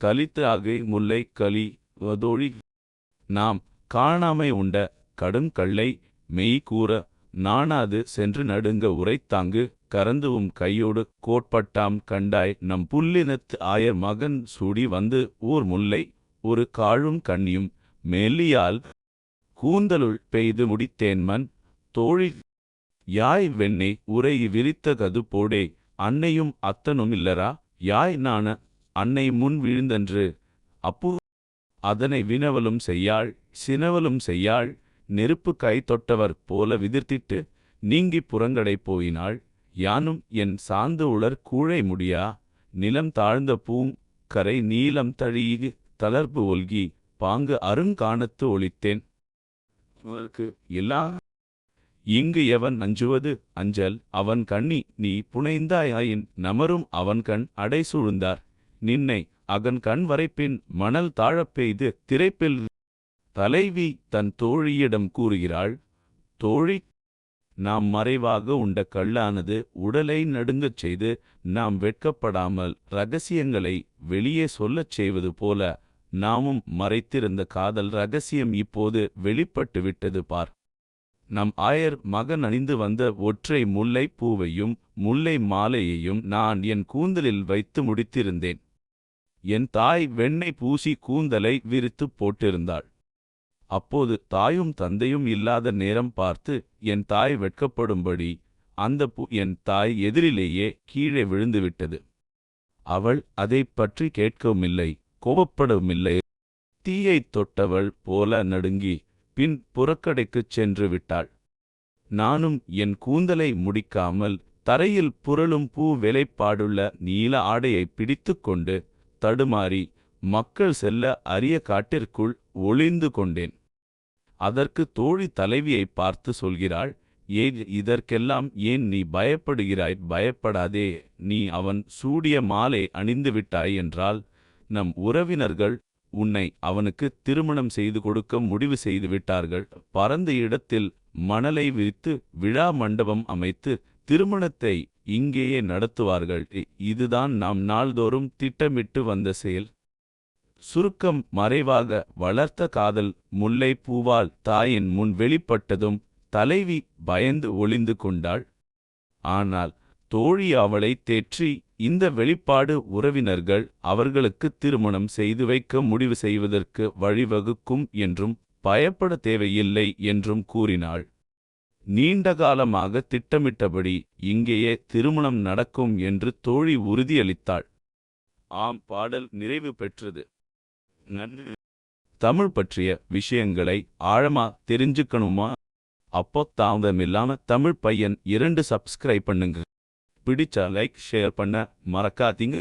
கலித்து ஆகை முல்லை கலி வதோழி. நாம் காணாமை உண்ட கடும் கள்ளை மெய் கூற நாணாது சென்று நடுங்க உரைத்தாங்கு கரந்துவும் கையோடு கோட்பட்டாம் கண்டாய். நம் புல்லினத்து ஆயர் மகன் சூடி வந்து ஊர் முல்லை ஒரு காழும் கண்ணியும் மெல்லியால் கூந்தலுள் பெய்து முடித்தேன்மன் தோழி. யாய் வெண்ணெய் உரை விரித்த கது போடே அன்னையும் அத்தனும் இல்லரா யாய் நாண அன்னை முன் விழுந்தன்று. அப்பு அதனை வினவலும் செய்யாள் சினவலும் செய்யாள் நெருப்பு கை தொட்டவர் போல விதிர்த்திட்டு நீங்கிப் புறங்கடை போயினாள். யானும் என் சார்ந்து உளர் கூழை முடியா? நிலம் தாழ்ந்த பூங் கரை நீலம் தழியிகு தளர்பு ஒல்கி பாங்கு அருங்காணத்து ஒளித்தேன். எல்லா இங்கு எவன் அஞ்சுவது? அஞ்சல் அவன் கண்ணி நீ புனைந்தாயாயின் நமரும் அவன் கண் அடை சூழ்ந்தார். நின்னை அகன் கண் வரைப்பின் மணல் தாழப் பெய்து திரைப்பில் தலைவி தன் தோழியிடம் கூறுகிறாள் தோழி நாம் மறைவாக உண்ட கள்ளானது உடலை நடுங்கச் செய்து நாம் வெட்கப்படாமல் ரகசியங்களை வெளியே சொல்லச் செய்வது போல நாமும் மறைத்திருந்த காதல் ரகசியம் இப்போது வெளிப்பட்டு விட்டது பார். நம் ஆயர் மகன் அணிந்து வந்த ஒற்றை முல்லை பூவையும் முல்லை மாலையையும் நான் என் கூந்தலில் வைத்து முடித்திருந்தேன். என் தாய் வெண்ணெய் பூசி கூந்தலை விரித்துப் போட்டிருந்தாள். அப்போது தாயும் தந்தையும் இல்லாத நேரம் பார்த்து என் தாய் வெட்கப்படும்படி அந்த பூ என் தாய் எதிரிலேயே கீழே விழுந்துவிட்டது. அவள் அதைப் பற்றி கேட்கவுமில்லை கோபப்படவுமில்லை. தீயைத் தொட்டவள் போல நடுங்கி பின் புறக்கடைக்குச் சென்று விட்டாள். நானும் என் கூந்தலை முடிக்காமல் தரையில் புரளும் பூ வேலைப்பாடுள்ள நீல ஆடையை பிடித்துக்கொண்டு தடுமாறி மக்கள் செல்ல அரிய காட்டிற்குள் ஒளிந்து கொண்டேன். அதற்கு தோழி தலைவியை பார்த்து சொல்கிறாள் ஏ இதற்கெல்லாம் ஏன் நீ பயப்படுகிறாய் பயப்படாதே நீ அவன் சூடிய மாலை அணிந்து விட்டாய் என்றால் நம் உறவினர்கள் உன்னை அவனுக்கு திருமணம் செய்து கொடுக்க முடிவு செய்து விட்டார்கள். பரந்த இடத்தில் மணலை விரித்து விழா மண்டபம் அமைத்து திருமணத்தை இங்கேயே நடத்துவார்கள். இதுதான் நாம் நாள்தோறும் திட்டமிட்டு வந்த செயல். சுருக்கம் மறைவாக வளர்த்த காதல் முல்லை பூவால் தாயின் முன் வெளிப்பட்டதும் தலைவி பயந்து ஒளிந்து கொண்டாள். ஆனால் தோழி அவளை தேற்றி இந்த வெளிப்பாடு உறவினர்கள் அவர்களுக்கு திருமணம் செய்து வைக்க முடிவு செய்வதற்கு வழிவகுக்கும் என்றும் பயப்பட தேவையில்லை என்றும் கூறினாள். நீண்டகாலமாக திட்டமிட்டபடி இங்கேயே திருமணம் நடக்கும் என்று தோழி உறுதியளித்தாள். ஆம் பாடல் நிறைவு பெற்றது. தமிழ் பற்றிய விஷயங்களை ஆழமா தெரிஞ்சுக்கணுமா? அப்போ தாமதமில்லாம தமிழ் பையன் இரண்டு சப்ஸ்கிரைப் பண்ணுங்க. பிடிச்சா லைக் ஷேர் பண்ண மறக்காதீங்க.